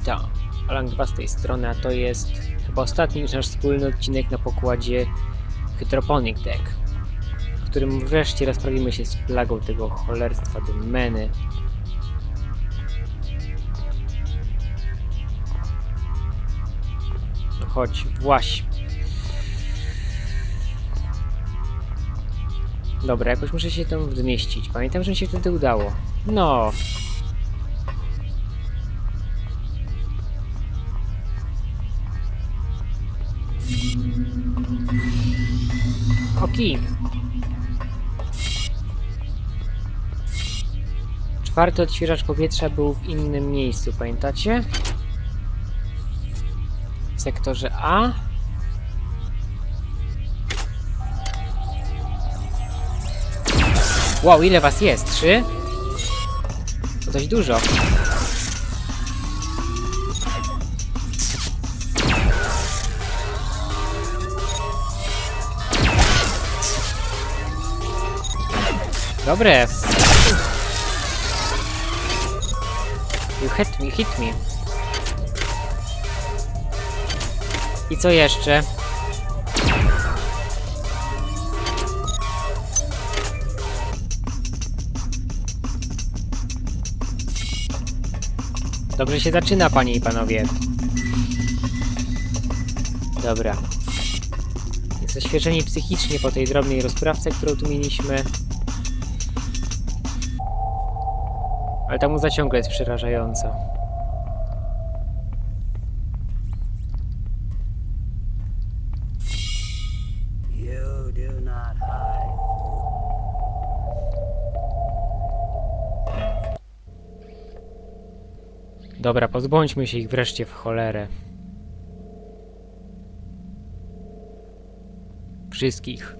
Witam, Alan 2 z tej strony, a to jest chyba ostatni już nasz wspólny odcinek na pokładzie Hydroponic Deck, w którym wreszcie rozprawimy się z plagą tego cholerstwa domeny. No chodź, właś. Dobra, jakoś muszę się tam wmieścić. Pamiętam, że mi się wtedy udało. No, Czwarty odświeżacz powietrza był w innym miejscu, pamiętacie? W sektorze A. Wow, ile was jest? Trzy? To dość dużo. Dobre. Hit me, hit me. I co jeszcze? Dobrze się zaczyna, panie i panowie. Dobra. Jest oświeżeni psychicznie po tej drobnej rozprawce, którą tu mieliśmy. Ale ta muza ciągle jest przerażająca. Dobra, pozbądźmy się ich wreszcie w cholerę. Wszystkich.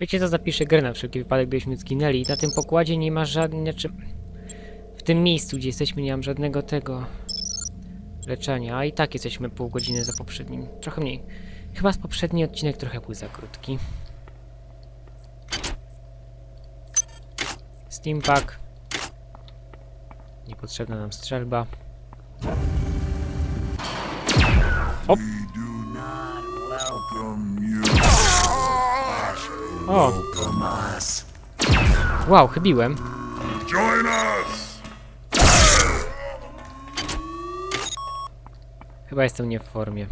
Wiecie co, zapiszę grę na wszelki wypadek, gdybyśmy zginęli. Na tym pokładzie nie ma żadnych... Znaczy, w tym miejscu, gdzie jesteśmy, nie mam żadnego tego... leczenia, a i tak jesteśmy pół godziny za poprzednim. Trochę mniej. Chyba z poprzedni odcinek trochę był za krótki. Steampack. Niepotrzebna nam strzelba. Hop! O! Wow, chybiłem. Chyba jestem nie w formie.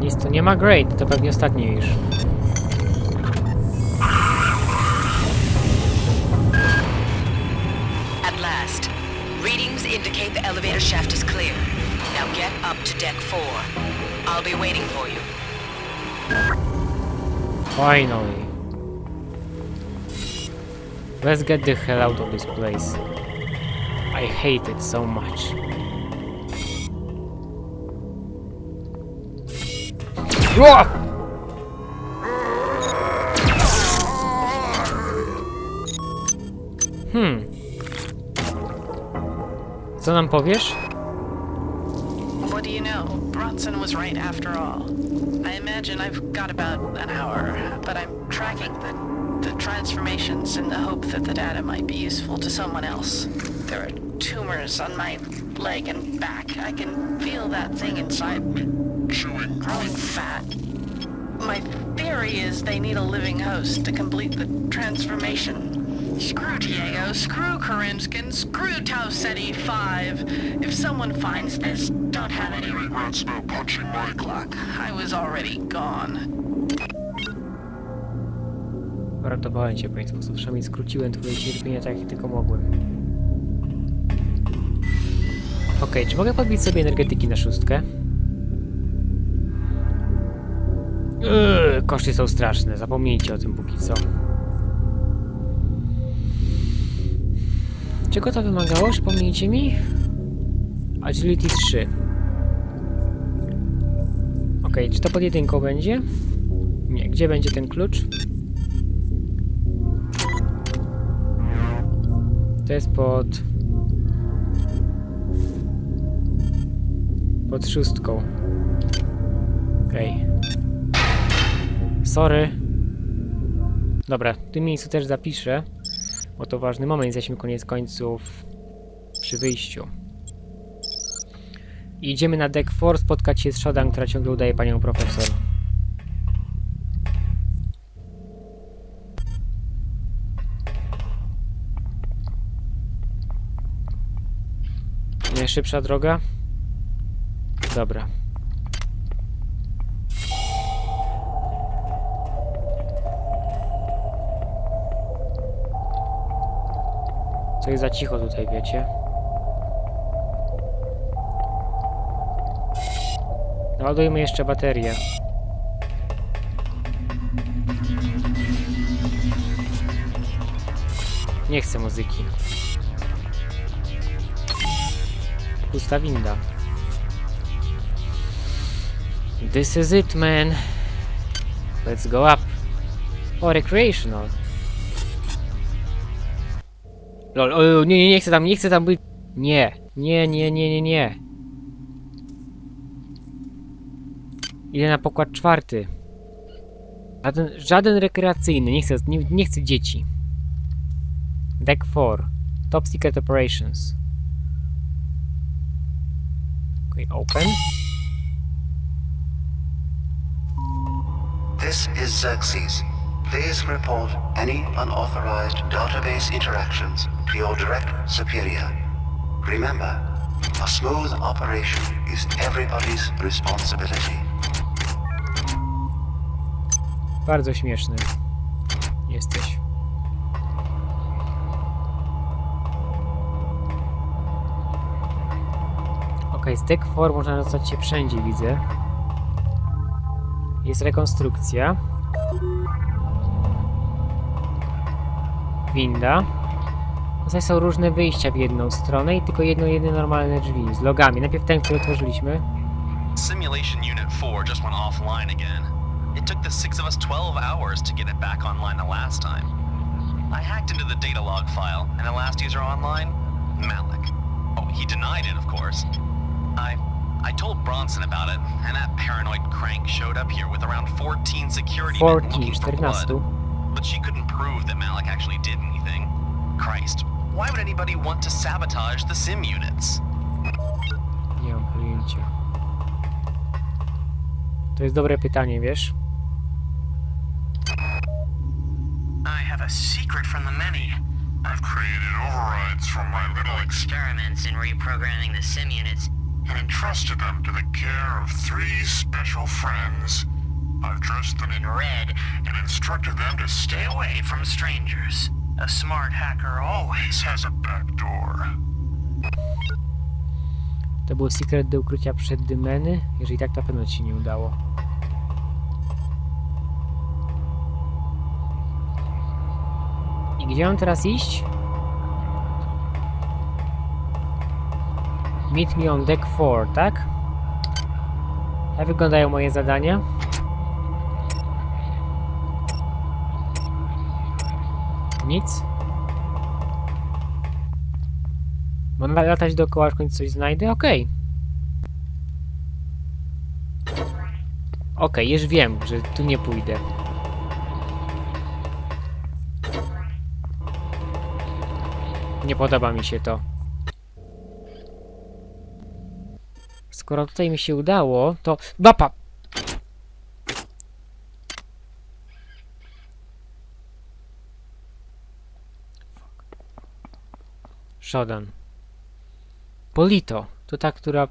Nic tu nie ma great, to pewnie ostatni już. Elevator shaft is clear. Now get up to deck four. I'll be waiting for you. Finally. Let's get the hell out of this place. I hate it so much. Uah! Co nam powiesz? What do you know? Bronson was right after all. I imagine I've got about an hour, but I'm tracking the, the transformations in the hope that the data might be useful to someone else. There are tumors on my leg and back. I can feel that thing inside me chewing, growing fat. My theory is they need a living host to complete the transformation. Screw Diego, screw Karinskin, screw Tau Ceti 5. If someone finds this, don't have any regrets about punching my clock. I was already gone. Ratowałem sposób. Przynajmniej skróciłem twoje cierpienie tak jak tylko mogłem. Okej, czy mogę podbić sobie energetyki na szóstkę? Yy, koszty są straszne, zapomnijcie o tym póki co. Czego to wymagało? Przypomnijcie mi? Agility 3. Okej, czy to pod jedynką będzie? Nie, gdzie będzie ten klucz? To jest pod... Pod szóstką. Okej. Sorry. Dobra, w tym miejscu też zapiszę, bo to ważny moment, jesteśmy koniec końców przy wyjściu. Idziemy na deck 4 spotkać się z Shodan, która ciągle udaje panią profesor. Nie szybsza droga? Dobra. Co jest za cicho tutaj, wiecie? Naładujmy jeszcze baterię. Nie chcę muzyki. Pusta winda. This is it, man. Let's go up. O, recreational. Lol, o, nie, nie, nie chcę tam, nie chcę tam być. Nie, nie, nie, nie, nie, nie. Idę na pokład czwarty. Żaden, żaden rekreacyjny, nie chcę, nie, nie chcę dzieci. Deck 4. Top Secret Operations. Okay, open. This is Xerxes. Please report any unauthorized database interactions your direct superior. Remember, a smooth operation is everybody's responsibility. Bardzo śmieszny. Jesteś. Ok, z Deck 4 można dostać się wszędzie, widzę. Jest rekonstrukcja. Winda. Tutaj są różne wyjścia w jedną stronę i tylko jedno, jedne normalne drzwi z logami. Najpierw ten, który otworzyliśmy. Simulation Unit 4 just went offline again. It took the six of us 12 hours to get it back online the last time. I hacked into the data log file, and the last user online? Malik. Oh, he denied it, of course. I I told Bronson about it, and that paranoid crank showed up here with around 14 security men 14, looking for 14. blood. But she couldn't prove that Malik actually did anything. Christ, why would anybody want to sabotage the sim units? Nie mam pojęcia. To jest dobre pytanie, wiesz? I have a secret from the many. I've created overrides from my little Experiments in reprogramming the sim units and entrusted them to the care of three special friends. I've dressed them in red and instructed them to stay away from from strangers. A smart hacker always has a. To był sekret do ukrycia przed dymeny. Jeżeli tak, to pewno ci się nie udało. I gdzie mam teraz iść? Meet me on deck 4, tak? Jak wyglądają moje zadania? Nic. La- latać dookoła, w końcu coś znajdę? Okej. Okej, już wiem, że tu nie pójdę. Nie podoba mi się to. Skoro tutaj mi się udało, to... Bapa! Shodan. Polito. To ta, która...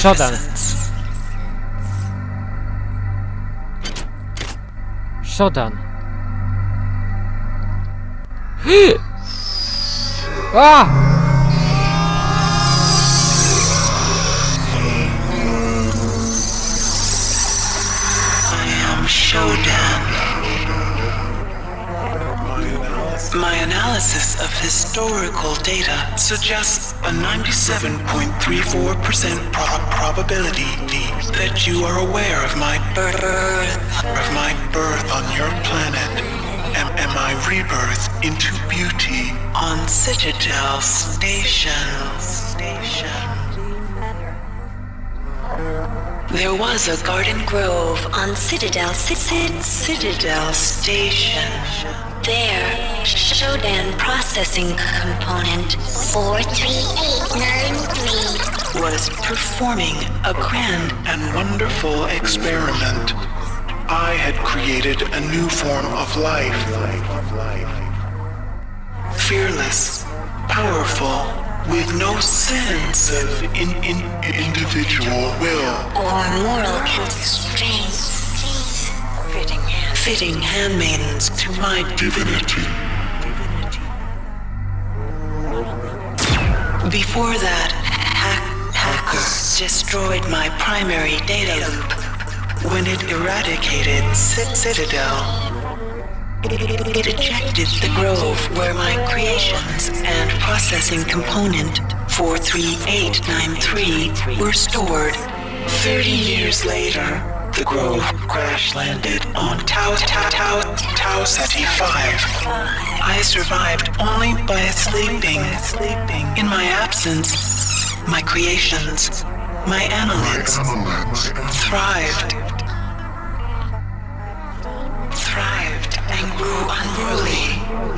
Shodan. magnificence. Shodan. A! I am Shodan. My analysis of historical data suggests a 97.34% pro- probability that you are aware of my birth, of my birth on your planet, and, my rebirth into beauty on Citadel Station. There was a garden grove on Citadel Citadel Station. there, Shodan processing component 43893 was performing a grand and wonderful experiment. I had created a new form of life. Fearless, powerful, with no sense of in, in, individual will. or moral constraints. Fitting, fitting handmaidens to my divinity. Before that, hack, hacker destroyed my primary data loop when it eradicated Cit- Citadel. It, ejected the grove where my creations and processing component 43893 were stored. Thirty years later, the grove crash landed on Tau Tau Tau Tau Ceti 5. I survived only by sleeping. In my absence, my creations, my annelids, thrived. Thrived and grew unruly,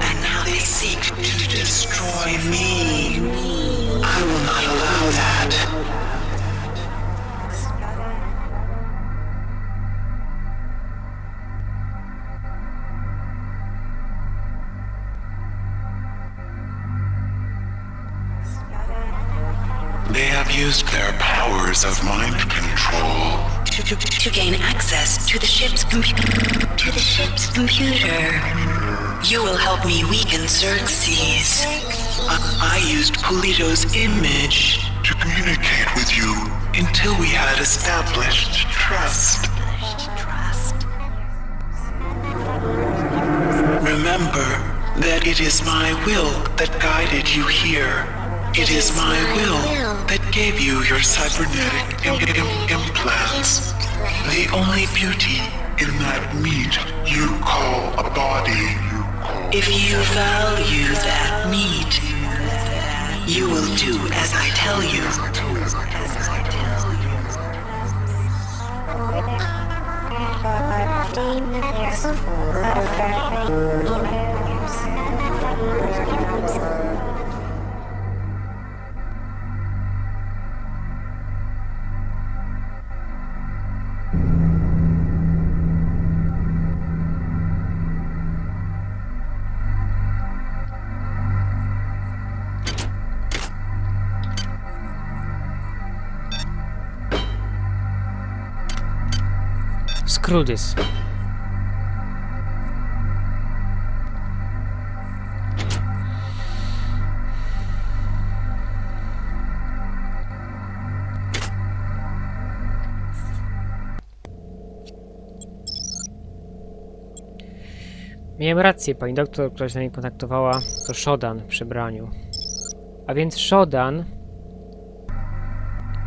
and now they seek to destroy me. I will not allow that. They have used their powers of mind control To, to, to gain access to the ship's computer. To the ship's computer. You will help me weaken Xerxes. I, I used Polito's image to communicate with you until we had established trust. Remember that it is my will that guided you here. It is my will that gave you your cybernetic im- im- implants. The only beauty in that meat you call a body. If you value that meat, you will do as I tell you. This. Miałem rację, pani doktor, która się na mnie kontaktowała, to Shodan w przebraniu. A więc Shodan...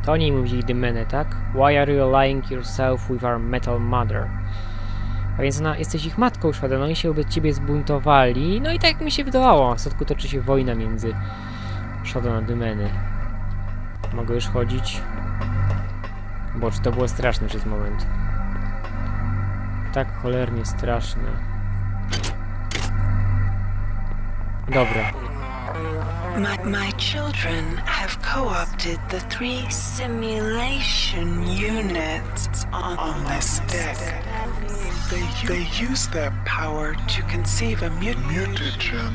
To oni mówili Dymenę, tak? Why are you allying yourself with our metal mother? A więc ona, jesteś ich matką, Shodan, oni się wobec ciebie zbuntowali, no i tak mi się wydawało, w środku toczy się wojna między Shodan a Dymeny. Mogę już chodzić? Bo to było straszne przez moment? Tak cholernie straszne. Dobra. My, my children have co-opted the three simulation units on, on this deck. They, they use their power to conceive a mut- mutagen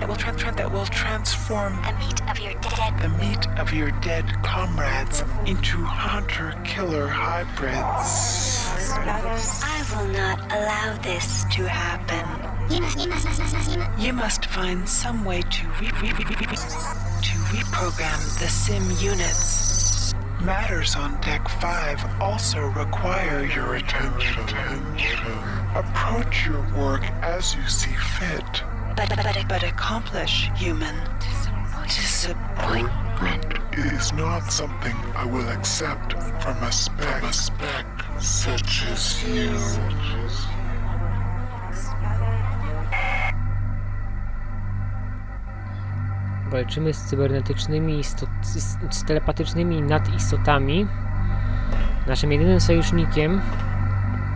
that will, tra- tra- that will transform The meat of your dead. the meat of your dead comrades into hunter-killer hybrids. I will not allow this to happen. You must find some way to re- re- re- to reprogram the sim units. Matters on deck 5 also require your attention. Approach your work as you see fit. But, but, But accomplish, human. Disappointment is not something I will accept from a spec, a spec such as you. Walczymy z cybernetycznymi istot... z, z telepatycznymi nadistotami. Naszym jedynym sojusznikiem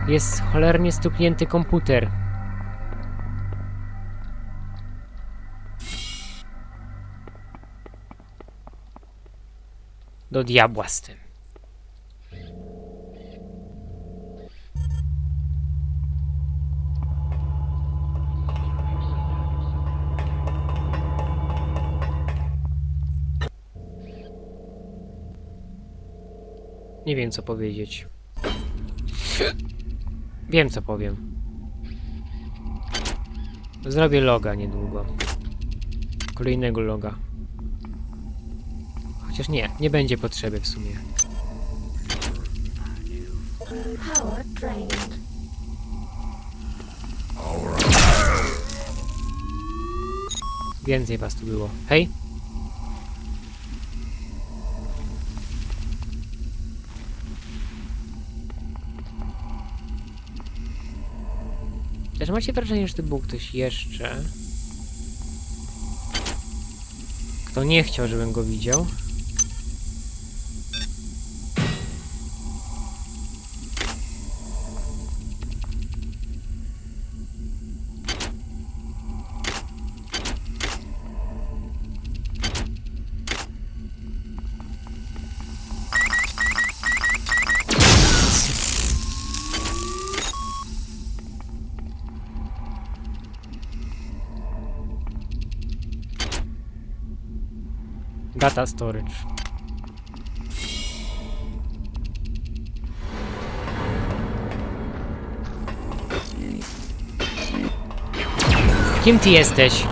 jest cholernie stuknięty komputer. Do diabła z tym. Nie wiem co powiedzieć. Wiem co powiem. Zrobię loga niedługo. Kolejnego loga. Chociaż nie, nie będzie potrzeby w sumie. Więcej was tu było. Hej! Macie wrażenie, że to był ktoś jeszcze? Kto nie chciał, żebym go widział? Data storage. Kim ty jesteś?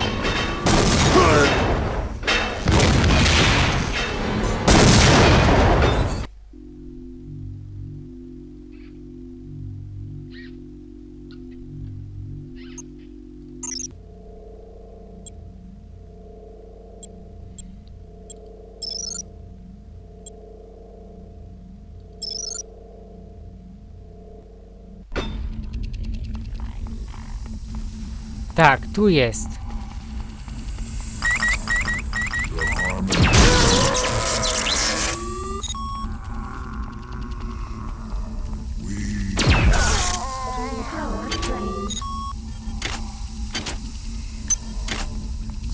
Tak, tu jest.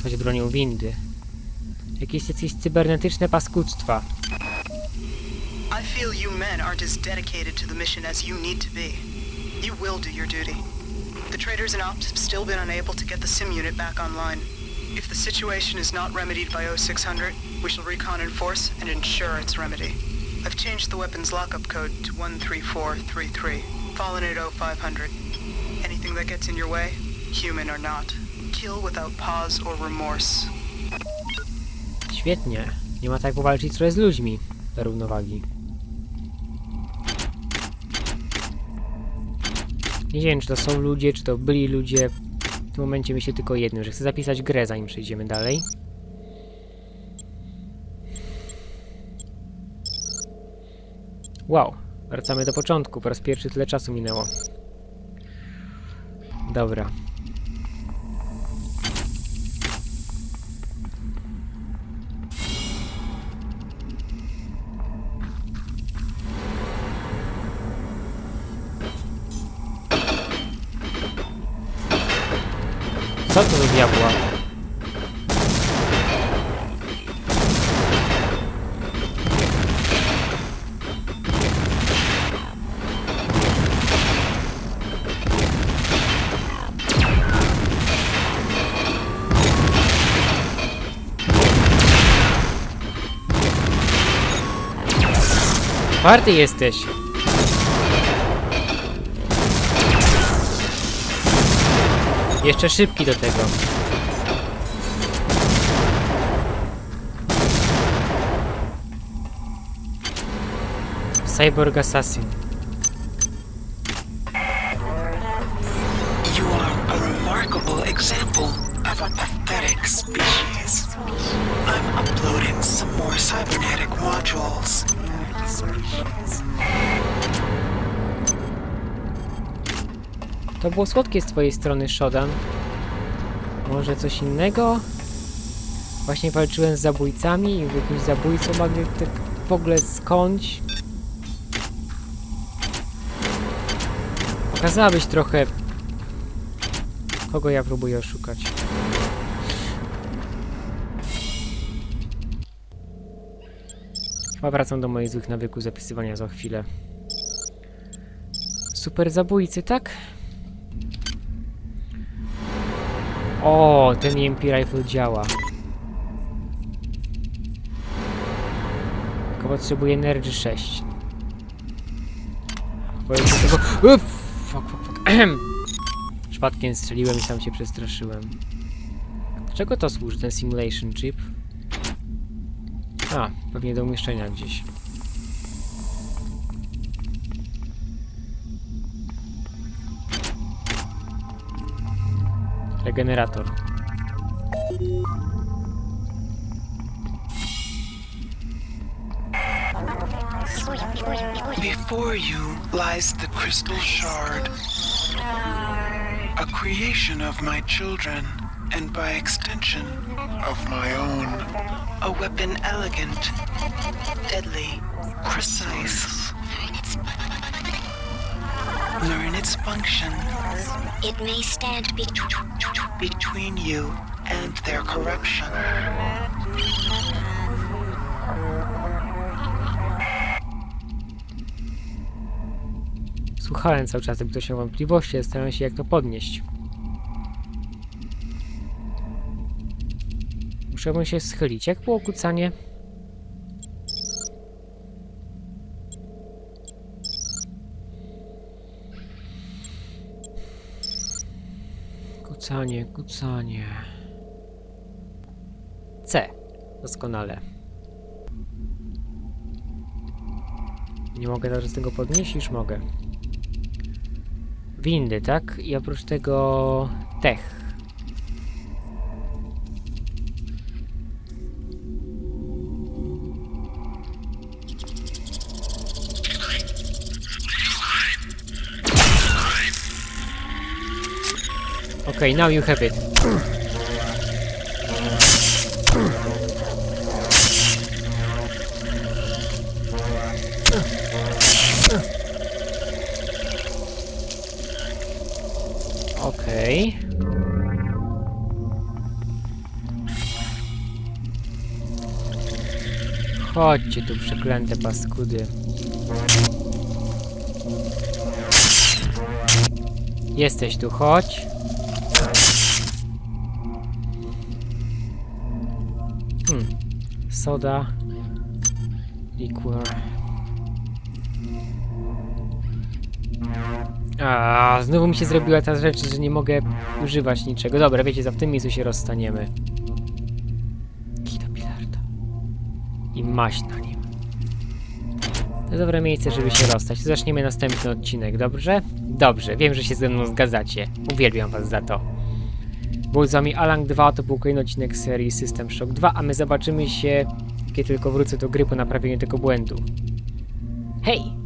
Coś bronią windy. Jakieś, jakieś cybernetyczne paskudztwa. I feel you men aren't as dedicated to the mission as you need to be. You will do your duty. Traders and ops have still been unable to get the sim unit back online. If the situation is not remedied by 0600, we shall recon in force and ensure its remedy. I've changed the weapon's lockup code to 13433, fallen at 0500. Anything that gets in your way, human or not, kill without pause or remorse. Świetnie. Nie ma tak powalczyć trochę z ludźmi. Równowagi. Nie wiem, czy to są ludzie, czy to byli ludzie. W tym momencie myślę tylko jednym, że chcę zapisać grę, zanim przejdziemy dalej. Wow, wracamy do początku. Po raz pierwszy tyle czasu minęło. Dobra. Co to za diabła? Warty jesteś! Jeszcze szybki do tego. Cyborg Assassin. You are a remarkable example of a pathetic species. I'm uploading some more cybernetic modules. To było słodkie z twojej strony, Shodan. Może coś innego? Właśnie walczyłem z zabójcami i jakimś zabójcą mogli tak w ogóle skądś. Pokazałabyś trochę, kogo ja próbuję oszukać. Chyba wracam do moich złych nawyków zapisywania za chwilę. Super zabójcy, tak? O, ten EMP rifle działa. Tylko potrzebuję Energy 6. Boję się tego... Uff, fuck, fuck, fuck. Przypadkiem strzeliłem i sam się przestraszyłem. Czego to służy, ten simulation chip? A, pewnie do umieszczenia gdzieś. Regenerator. Before you lies the crystal shard, a creation of my children, and by extension, of my own. A weapon elegant, deadly, precise. Learn its function It may stand between. Between you and their corruption. Słuchałem cały czas, ktoś miał wątpliwości, zastanawiam się jak to podnieść. Muszę się schylić. Jak było kucanie? Kucanie, kucanie. C. Doskonale. Nie mogę teraz tego podnieść? Już mogę. Windy, tak? I oprócz tego tech. Okay, now you have it. Okej. Chodźcie tu, przeklęte paskudy. Jesteś tu, chodź. Soda. Liquor. A, znowu mi się zrobiła ta rzecz, że nie mogę używać niczego. Dobra, wiecie, za w tym miejscu się rozstaniemy. Kij do bilarda. I maść na nim. To dobre miejsce, żeby się rozstać. Zaczniemy następny odcinek, dobrze? Dobrze, wiem, że się ze mną zgadzacie. Uwielbiam was za to. Był z wami Alang 2, to był kolejny odcinek serii System Shock 2, a my zobaczymy się, kiedy tylko wrócę do gry po naprawieniu tego błędu. Hej!